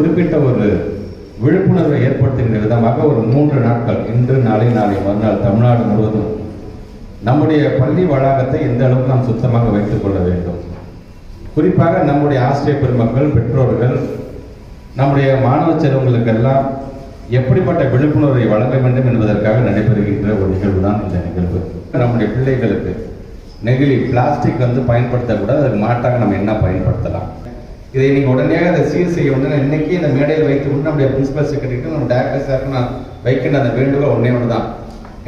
குறிப்பிட்ட ஒரு விழிப்புணர்வை ஏற்படுத்துகின்ற விதமாக ஒரு மூன்று நாட்கள் இன்று நாளை நாளை மறுநாள் தமிழ்நாடு முழுவதும் நம்முடைய பள்ளி வளாகத்தை எந்த அளவுக்கு நாம் சுத்தமாக வைத்துக் கொள்ள வேண்டும்? குறிப்பாக நம்முடைய ஆசிரியர் பெருமக்கள் பெற்றோர்கள் நம்முடைய மாணவ செல்வங்களுக்கெல்லாம் எப்படிப்பட்ட விழிப்புணர்வை வழங்க வேண்டும் என்பதற்காக நடைபெறுகின்ற ஒரு நிகழ்வு தான் இந்த நிகழ்வு. நம்முடைய பிள்ளைகளுக்கு நெகிழி பிளாஸ்டிக் வந்து பயன்படுத்தக்கூடாது அதுக்கு மாற்றாக நம்ம என்ன பயன்படுத்தலாம்? இதை நீங்கள் உடனே அதை சீர் செய்ய வந்து நான் இன்னைக்கு இந்த மேடையில் வைத்து கொண்டு நம்முடைய பிரின்சிபல் செக்ரட்டரிக்கும் நம்ம டேரக்டர் சாருக்கு நான் வைக்கின்ற அந்த வேண்டுகோள் ஒன்றே ஒன்று தான்.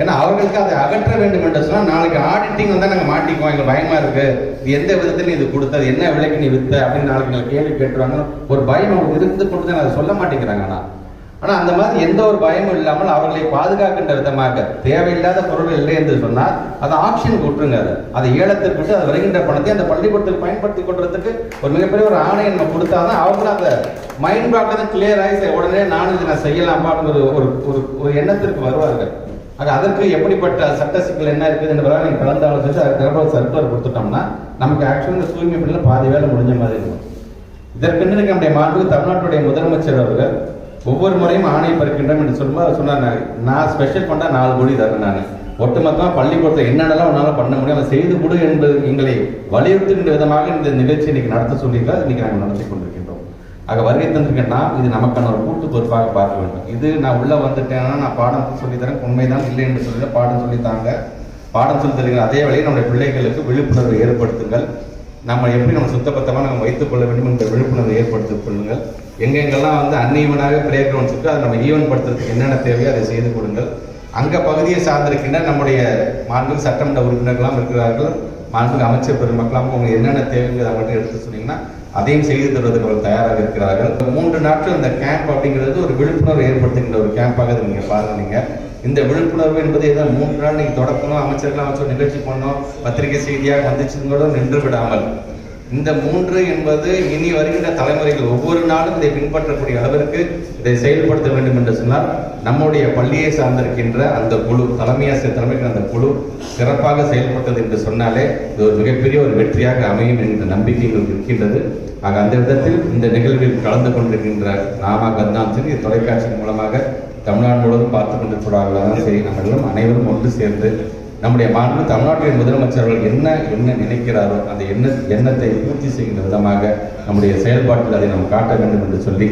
ஏன்னா அவர்களுக்கு அதை அகற்ற வேண்டும் என்று சொன்னால் நாளைக்கு ஆடிட்டிங் வந்தால் நாங்கள் மாட்டிக்குவோம். எங்களுக்கு பயமா இருக்கு. இது எந்த விதத்தில் நீ இது கொடுத்தது? என்ன விலைக்கு நீ வித்த? அப்படின்னு நாளைக்கு எங்களை கேள்வி கேட்டுருவாங்க. ஒரு பயம் அவங்களுக்கு இருந்து கொண்டு தான் அதை சொல்ல மாட்டேங்கிறாங்க ஆனால் ஆனால் அந்த மாதிரி எந்த ஒரு பயமும் இல்லாமல் அவர்களை பாதுகாக்கின்ற விதமாக தேவையில்லாத பொருள் இல்லை என்று சொன்னால் அதை ஆப்ஷனுக்கு விட்டுருங்க அதை அதை ஏலத்திற்கு விட்டு அது வருகின்ற பணத்தை அந்த பள்ளிக்கூடத்தில் பயன்படுத்தி கொள்றதுக்கு ஒரு மிகப்பெரிய ஒரு ஆணையை நம்ம கொடுத்தா தான் அவங்களும் அந்த மைண்ட் பிளாக் தான் கிளியர் ஆகி உடனே நானும் இதை நான் செய்யலாமா அப்படிங்கிற ஒரு ஒரு ஒரு எண்ணத்திற்கு வருவார்கள். ஆக அதற்கு எப்படிப்பட்ட சட்ட சிக்கல் என்ன இருக்குது என்பதாக நீங்கள் கலந்து ஆலோசிச்சு அதுக்கு தகவல் சர்க்குலர் கொடுத்துட்டோம்னா நமக்கு ஆக்சுவலி இந்த தூய்மை பணியில் பாதி வேலை முடிஞ்ச மாதிரி இருக்கும். இதற்கென்று நம்முடைய மாண்பு தமிழ்நாட்டுடைய முதலமைச்சர் அவர்கள் ஒவ்வொரு முறையும் ஆணை பறிக்கின்றோம் என்று சொல்லும்போது அவர் சொன்னார் நான் நான் ஸ்பெஷல் பண்ணால் நாலு கோடி தரேன் நான். ஒட்டுமொத்தமாக பள்ளிக்கூடத்தில் என்னென்னலாம் உன்னால் பண்ண முடியும் அதை செய்து கொடு என்பது எங்களை வலியுறுத்துகின்ற விதமாக இந்த நிகழ்ச்சி இன்னைக்கு நடத்த சொல்லியிருக்கா இன்னைக்கு நாங்கள் நடத்தி கொண்டிருக்கின்றோம். ஆக வருகை தந்திருக்கேன்னா இது நமக்கான ஒரு கூட்டு பொறுப்பாக பார்க்க வேண்டும். இது நான் உள்ளே வந்துட்டேன்னா நான் பாடம் சொல்லித்தரேன் உண்மைதான் இல்லை என்று சொல்லி பாடம் சொல்லித்தாங்க. பாடம் சொல்லி தருகிற அதே வேளையில் நம்முடைய பிள்ளைகளுக்கு விழிப்புணர்வு ஏற்படுத்துங்கள். நம்ம எப்படி நம்ம சுத்தபத்தமாக நம்ம வைத்துக் கொள்ள வேண்டும் என்ற விழிப்புணர்வை ஏற்படுத்திக் கொள்ளுங்கள். எங்கெங்கெல்லாம் வந்து அன்ஈவனாக பிளே கிரவுண்ட்ஸ் இருக்கோ அதை நம்ம ஈவன் படுத்துறதுக்கு என்னென்ன தேவையோ அதை செய்து கொடுங்கள். அங்கே பகுதியை சார்ந்திருக்கின்ற நம்முடைய மாண்பு சட்டமன்ற உறுப்பினர்களாம் இருக்கிறார்கள். மாண்பு அமைச்சர் பெருமக்களாம் அவங்க என்னென்ன தேவைங்கிறத அவங்கள்ட்ட எடுத்து சொன்னீங்கன்னா அதையும் செய்து தருவதற்கு அவர்கள் தயாராக இருக்கிறார்கள். மூன்று நாட்கள் இந்த கேம்ப் அப்படிங்கிறது ஒரு விழிப்புணர்வு ஏற்படுத்துகின்ற ஒரு கேம்பாக இதை நீங்கள் பாருங்க இந்த விழிப்புணர்வு என்பது ஏதாவது மூன்று நாள் நீங்கள் தொடக்கணும் அமைச்சர்கள் அமைச்சர் நிகழ்ச்சி பண்ணணும் பத்திரிகை செய்தியாக வந்துச்சுங்களோட நின்று விடாமல். இந்த மூன்று என்பது இனி வருகின்ற தலைமுறைகள் ஒவ்வொரு நாளும் இதை பின்பற்றக்கூடிய அளவிற்கு இதை செயல்படுத்த வேண்டும் என்று சொன்னால் நம்முடைய பள்ளியை சார்ந்திருக்கின்ற அந்த குழு தலைமையாசிரியர் தலைமைக்கு அந்த குழு சிறப்பாக செயல்பட்டது என்று சொன்னாலே இது ஒரு மிகப்பெரிய ஒரு வெற்றியாக அமையும் என்ற நம்பிக்கை எங்களுக்கு இருக்கின்றது. ஆக அந்த விதத்தில் இந்த நிகழ்வில் கலந்து கொண்டிருக்கின்ற நாமா கந்தாம் இது தொலைக்காட்சி மூலமாக தமிழ்நாடு முழுவதும் பார்த்து கொண்டிருக்கிறார்கள் சரி நம்ம அனைவரும் ஒன்று சேர்ந்து நம்முடைய மாண்பு தமிழ்நாட்டின் முதலமைச்சர்கள் என்ன என்ன நினைக்கிறாரோ அந்த எண்ண எண்ணத்தை பூர்த்தி செய்கின்ற விதமாக நம்முடைய செயல்பாட்டில் அதை நாம் காட்ட வேண்டும் என்று சொல்லி